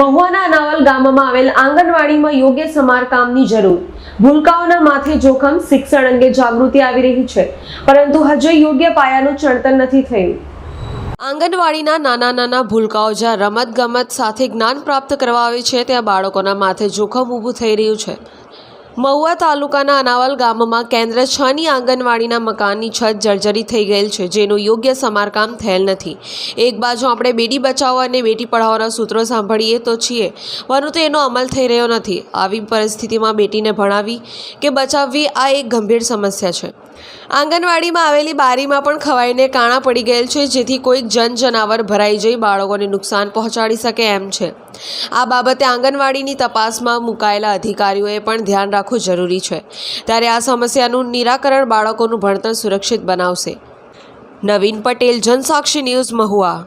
મહુવાના અનાવલ ગામમાં આવેલ આંગણવાડીમાં યોગ્ય સમારકામની જરૂર. ભૂલકાઓના માથે જોખમ, શિક્ષણ અંગે જાગૃતિ આવી રહી છે, પરંતુ હજુ યોગ્ય પાયાનું ચણતર નથી થયું. આંગણવાડીના નાના નાના ભૂલકાઓ જ્યાં રમત ગમત સાથે જ્ઞાન પ્રાપ્ત કરવા આવે છે, ત્યાં બાળકોના માથે જોખમ ઊભું થઈ રહ્યું છે. મહુવા તાલુકાના અનાવલ ગામમાં કેન્દ્ર છની આંગણવાડીના મકાનની છત જર્જરી થઈ ગયેલ છે, જેનું યોગ્ય સમારકામ થયેલ નથી. એક બાજુ આપણે બેટી બચાવો અને બેટી પઢાઓના સૂત્રો સાંભળીએ તો છીએ પરંતુ એનો અમલ થઈ રહ્યો નથી. આવી પરિસ્થિતિમાં બેટીને ભણાવવી કે બચાવવી આ એક ગંભીર સમસ્યા છે. આંગણવાડીમાં આવેલી બારીમાં પણ ખવાઈને કાણા પડી ગયેલ છે, જેથી કોઈક જન જનાવર ભરાઈ જઈ બાળકોને નુકસાન પહોંચાડી શકે એમ છે. આ બાબતે આંગણવાડીની તપાસમાં મુકાયેલા અધિકારીઓએ પણ ધ્યાન રાખવું જરૂરી છે. ત્યારે આ સમસ્યાનું નિરાકરણ બાળકોનું ભણતર સુરક્ષિત બનાવશે. નવીન પટેલ, જનસાક્ષી ન્યૂઝ મહુવા.